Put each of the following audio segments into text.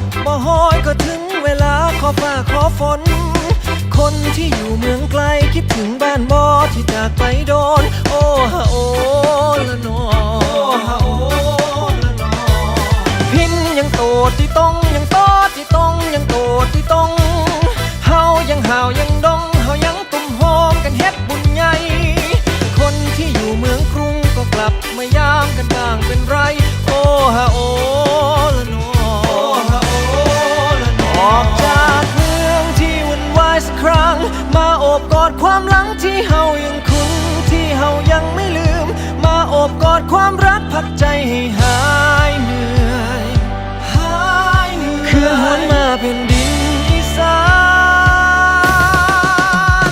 กบ่ห้อยก็ถึงเวลาขอฝ้าขอฝน คนที่อยู่เมืองไกลคิดถึงบ้านบ่ที่จากไปโดน โอ้ฮะโอละนอโอ้ฮะโอละนพินยังโตดที่ต้องยังโตดที่ต้องยังโตดที่ต้องเฮายังหาวยังดองเฮายังตุ่มหอมกันเฮ็ดบุญใหญ่คนที่อยู่เมืองกรุงก็กลับมายามกันบ้างเป็นไร โอ้ฮะโอ ครั้ง มาโอบกอดความหลังที่เฮายังคุ้นที่เฮายังไม่ลืม มาโอบกอดความรักพักใจให้หายเหนื่อยหายเหนื่อยคือหันมาเป็นดินอีสาน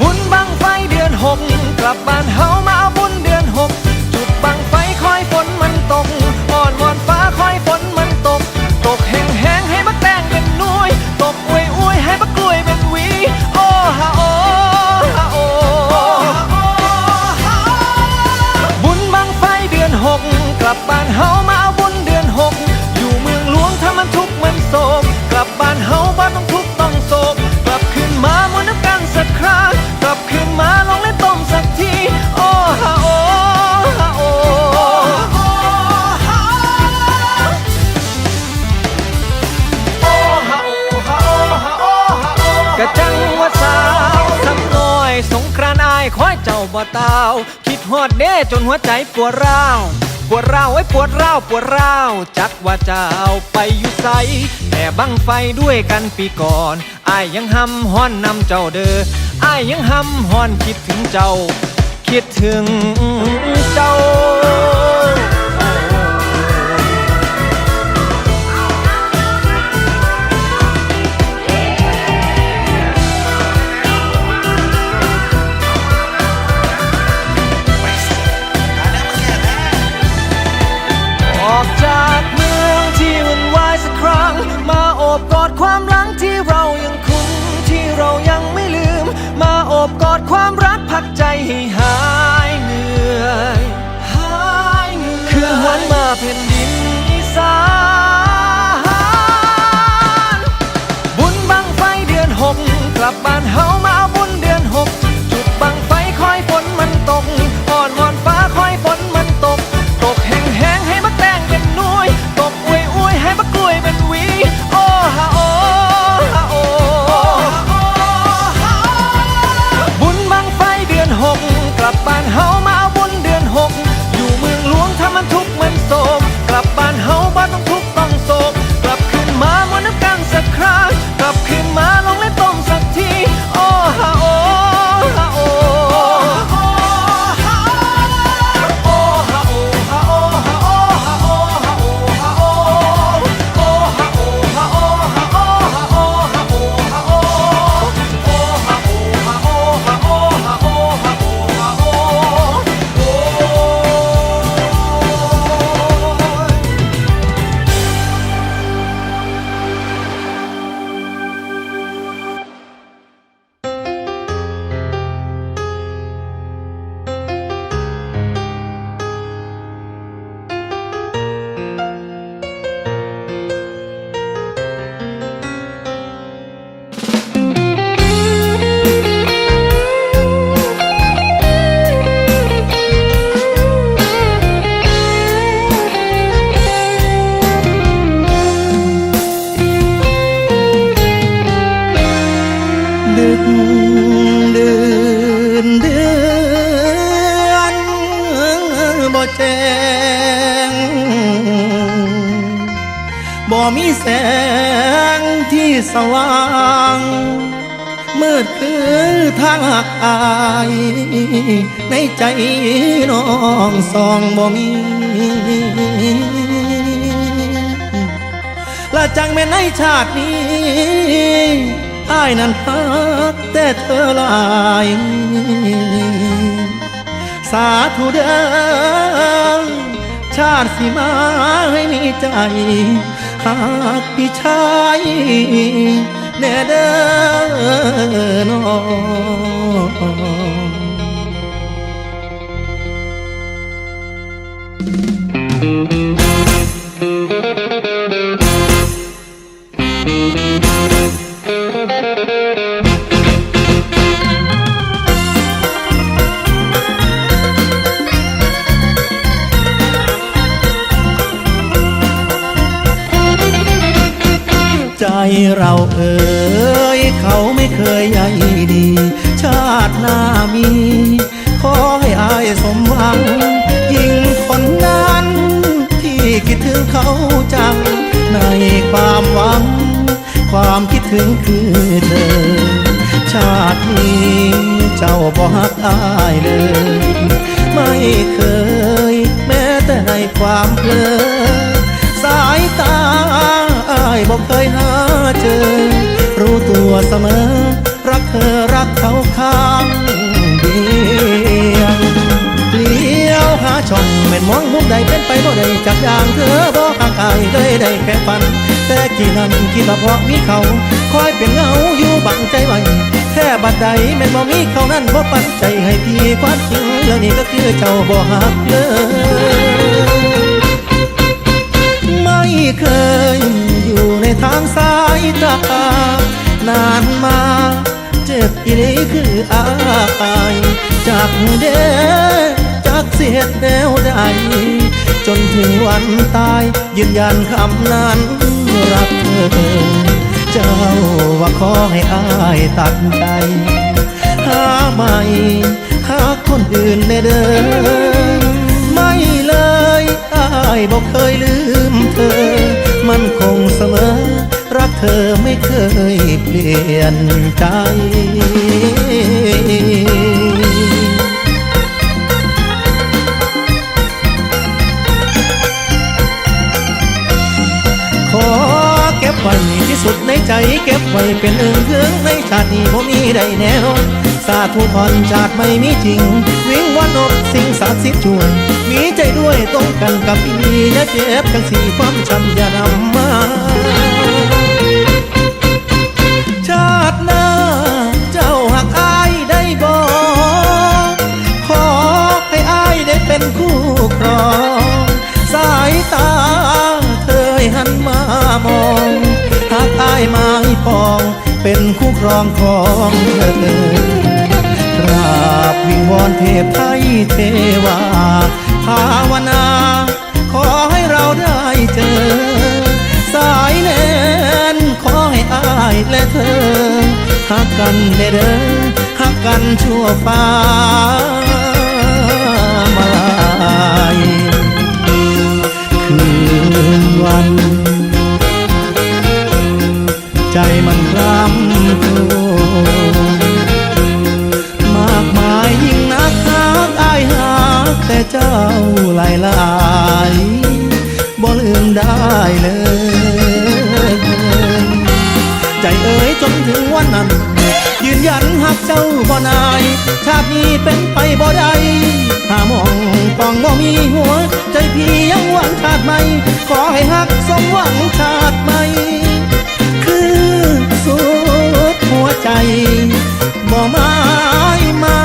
บุญบังไฟเดือนหกกลับบ้านเฮา 半海。 จนหัวใจปวดร้าวปวดร้าวไอ้ปวดร้าวปวดร้าวจักว่าจะเอาไปอยู่ใสแต่บังไฟด้วยกันปีก่อนอายยังห้ำห้อนนำเจ้าเด้ออายยังห้ำห้อนคิดถึงเจ้า คิดถึงเจ้า มีแสงที่สว่างมืดคือทางหักอาย ในใจน้องสองบ่มีละจังแม่ในชาตินี้อายนั้นฮักแต่เธอหลาย สาธุเด้อชาติสิมาให้มีใจ หากพี่ชายแน่เด้อน้อง เราเอ่ยเขาไม่เคยใยดี ชาติหน้ามี ขอให้อายสมหวัง ยิ่งคนนั้น ที่คิดถึงเขาจัง ในความหวัง ความคิดถึงคือเธอ ชาตินี้เจ้าบ่ฮักอายเลย ไม่เคย แม้แต่ในความเพลอสายตาายบอกเคยหาเจอ รู้ตัวเสมอ รักเธอรักเขาข้างเดียวเลี้ยวหาช่องเม็นมองมุมใดเป็นไปบ่ได้จากอย่างเธอบอกห่างอายเลยได้แค่ฝัน แต่กี่นั้นคิดว่าเพราะมีเขา คอยเป็นเงาอยู่บังใจไว้แค่บัดใดแม่นบ่มีเขานั้นบ่ปันใจให้พี่ความจริงแล้วนี่ก็คือเจ้าบ่หักเลยไม่เคย ทางสายตานานมาเจ็บอีหลีคืออายจากเด้จากเสียดแนวใดจนถึงวันตายยืนยันคำนั้นรักเธอเจ้าว่าขอให้อายตัดใจหาใหม่หาคนอื่นในเดินไม่เลยอายบอกเคยลืมเธอ มันคงเสมอ รักเธอไม่เคยเปลี่ยนใจ ใจเก็บไว้เป็นเอื้องเอื้องในชาตินี้ผมมีได้แน่นสาธุพรจากไม่มีจริง วิ่งวันอบสิ่งศักดิ์สิทธิ์ช่วย มีใจด้วยตรงกันกับพี่อย่าเจ็บจังสีความช้ำอย่านำมา ปอง เป็นคู่ครองของเธอกราบวิงวอนเทพไทยเทวา ภาวนา ขอให้เราได้เจอ สายแนนขอให้อายและเธอหักกันเด้เด้อหักกันชั่วฟ้ามาลายคืนวัน ใจมันรำครวมากมายยิ่งนักหักอายหักแต่เจ้าหลายหลายบ่ลืมได้เลยใจเอ๋ยจนถึงวันนั้น ยืนยันหักเจ้าบ่นาย ชาตินี้เป็นไปบ่ได้หามองปองบ่มีหัว ใจพี่ยังหวังชาติใหม่ ขอให้หักสมหวังชาติใหม่ ใจบ่ไม้มา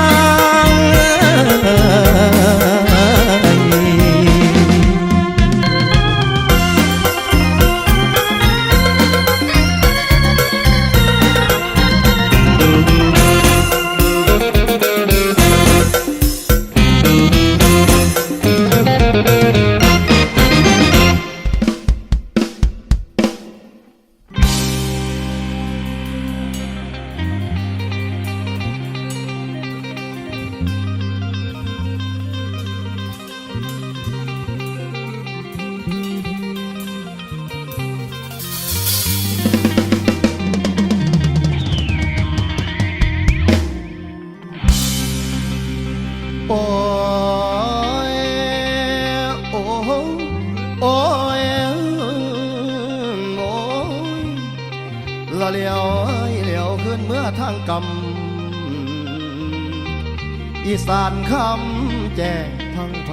อีสานคำแจ้งพังไฟ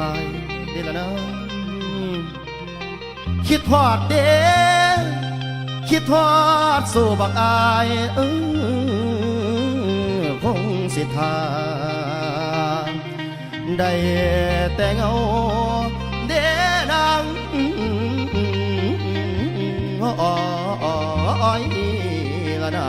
นี่ละนะคิดพอดเด้คิดทอดสู่บักอายเออคงสิทาได้แต่เงาเดนางอ้อยละนา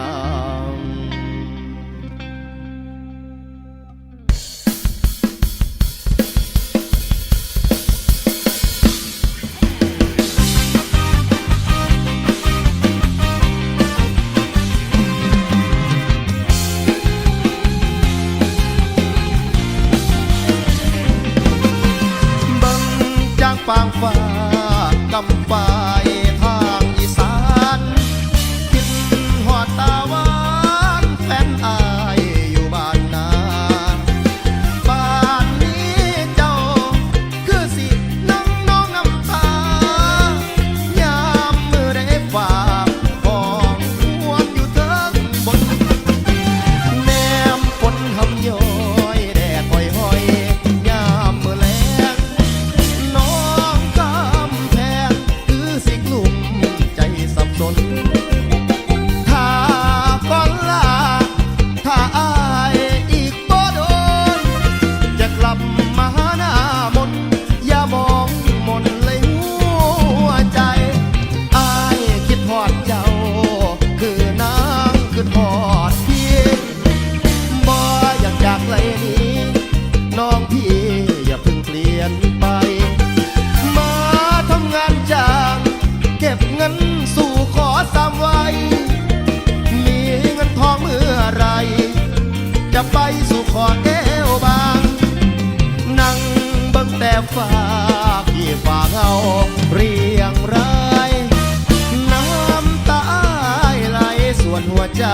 บฝากพี่ฝากเอาเรียงราย น้ำตาไหลส่วนหัวใจ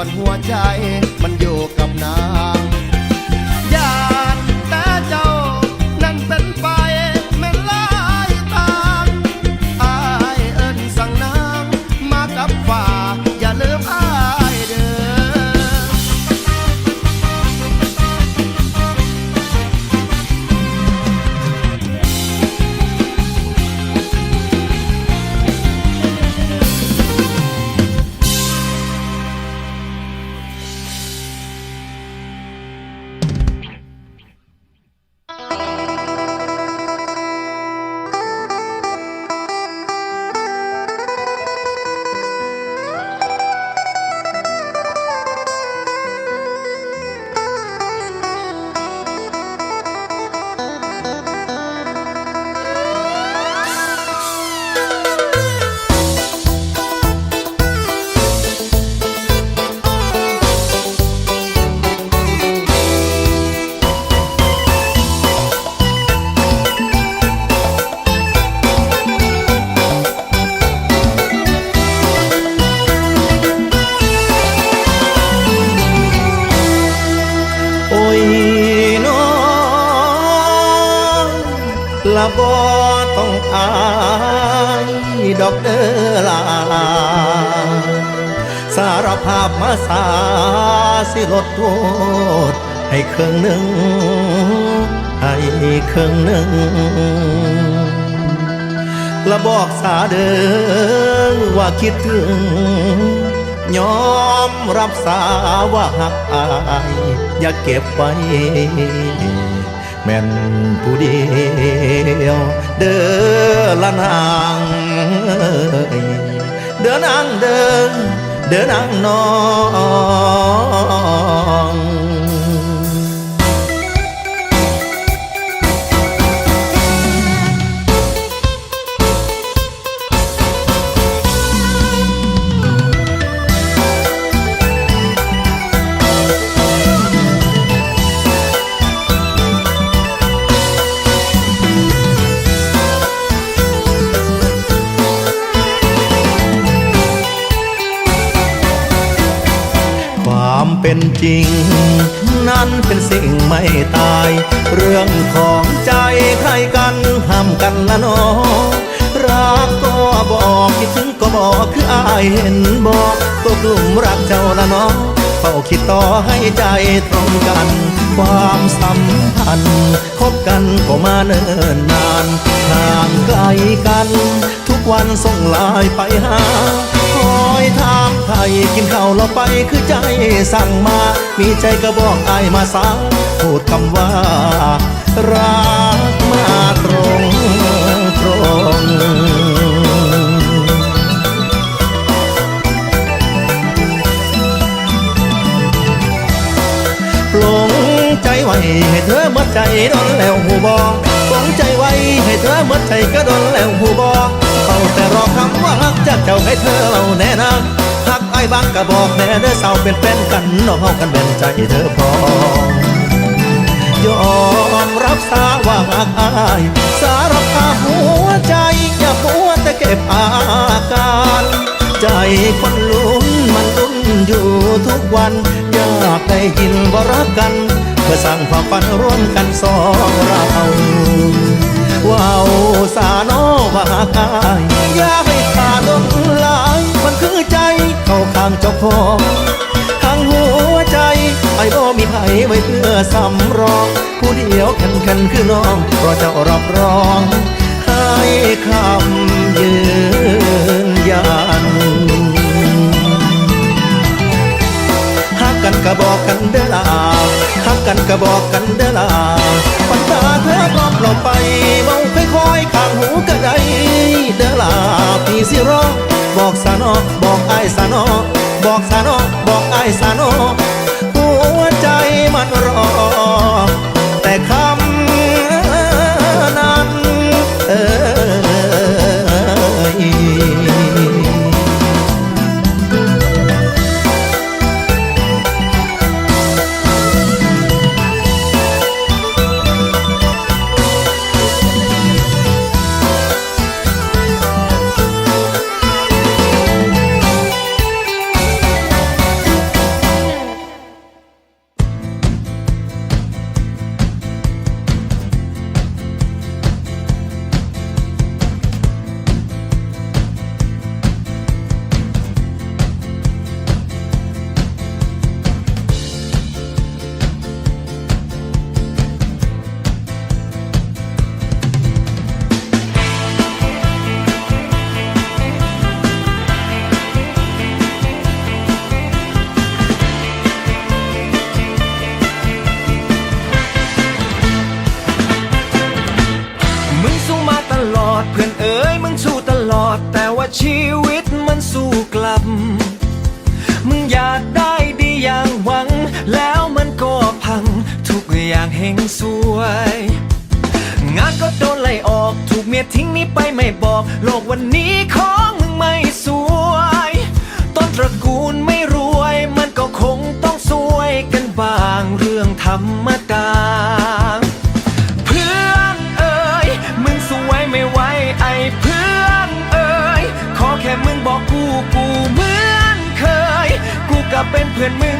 วนหัวใจ ละบ่ต้องอายดอกเด้อลาสารภาพมาสาสิลดโทษให้เครื่องหนึ่งให้เครื่องหนึ่งละบอกสาเดิงว่าคิดถึง ยอมรับสาว่าหักอาย อย่าเก็บไว้ ม่นผู้เดียว เด้อละนางเด้อนางเดินเด้อนางน้อง รักเจ้าละเนองเฝ้าคิดต่อให้ใจตรงกัน ความสัมพันธ์คบกันก็มาเนิ่นนานห่างไกลกัน ทุกวันส่งลายไปหาคอยถามไทยกินข้าวเราไปคือใจสั่งมา มีใจก็บอกไอมาสาพูดคำว่ารัก ให้เธอหมดใจโดนแล้วหูบอปลงใจไว้ให้เธอหมดใจก็โดนแล้วหูบอเขาแต่รอคำว่ารักจากเจ้าให้เธอเราแน่นะหักไอ้บางก็บอกแน่เด้อสาวเป็นแฟนกันน้องเฮากันเป็นใจเธอพอยอมรับสาว่าหักอายสารภาพหัวใจอย่ามัวแต่เก็บอาการใจคนลุ้นมันลุ้นอยู่ทุกวันอยากได้ยินว่ารักกัน พื่อสร้างความฝันร่วมกันสองเราว้าวสาโนวาหากายอย่าให้ขาดลงลาย มันคือใจเข้าข้างเจ้าของทั้งหัวใจไอ้บ่มีไผไว้เพื่อสำรองผู้เดียวแข็งขันคือน้องเพราะเจ้ารับรองให้คำยืนยันหักกันก็บอกกันเด้อ กันก็บอกกันเด้อล่ะปัญหาเธอรอบเราไปเมาค่อยๆข้างหูก็ได้เด้อล่ะพี่สิรอบอกสานอบอกไอ้สานอบอกสานอบอกไอ้สานอ ชีวิตมันสู้กลับ มึงอยากได้ดีอย่างหวัง แล้วมันก็พัง ทุกอย่างเฮงสวย งานก็โดนไล่ออก ถูกเมียทิ้งนี้ไปไม่บอก โลกวันนี้ของมึงไม่สวย ต้นตระกูลไม่รวย มันก็คงต้องสวยกันบ้างเรื่องธร เป็นเพื่อนมึง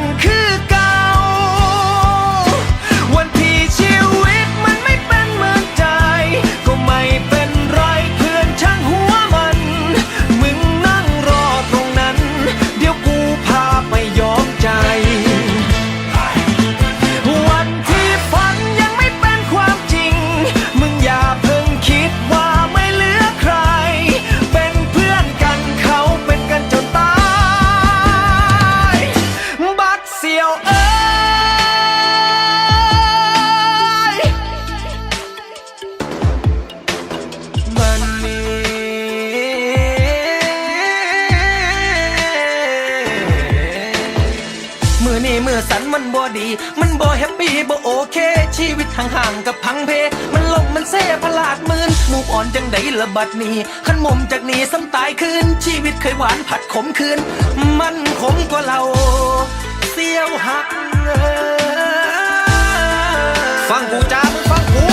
มันบ่ดี มันบ่แฮปปี้บ่โอเค ชีวิตห่างๆกับพังเพมันลมมันเซ่พลาดมืนมูกอ่อนจังไดละบัดนี้ขันมุมจากนี้ซ้ำตายคืน ชีวิตเคยหวานผัดขมคืน มันขมกว่าเราเสียวหักฟังกูจ้ามึงฟังกู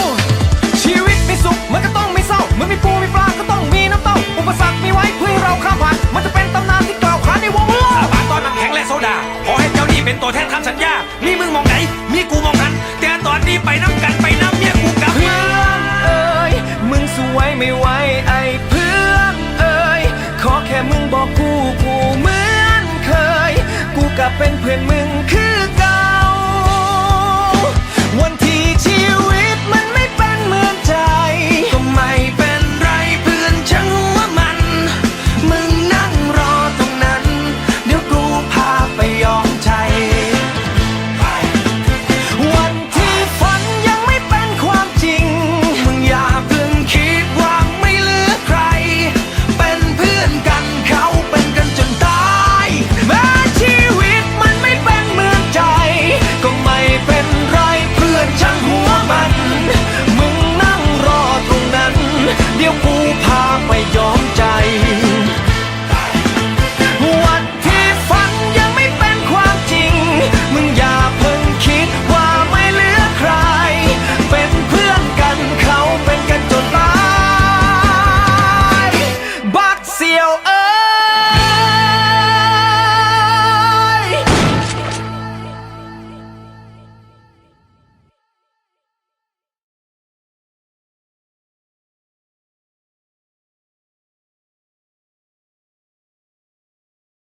ชีวิตมีสุขมันก็ต้องมีเศร้าเมื่อมีปูมีปลาก็ต้องมีน้ำเต้าอุปสรรคมีไว้เพื่อเราข้ามผ่านมันจะเป็นตำนานที่กล่าวขานในวงเล่าบานตอนน้ำแข็งและโซดาขอให้ เป็นตัวแทนคำสัญญา มีมึงมองไหน มีกูมองหัน แต่ตอนนี้ไปน้ำกันไปน้ำเมียกูกลับเพื่อนเอ้ย มึงสวยไม่ไหวไอ้เพื่อนเอ้ย ขอแค่มึงบอกกูกูเหมือนเคย กูกับเป็นเพื่อนมึงคือ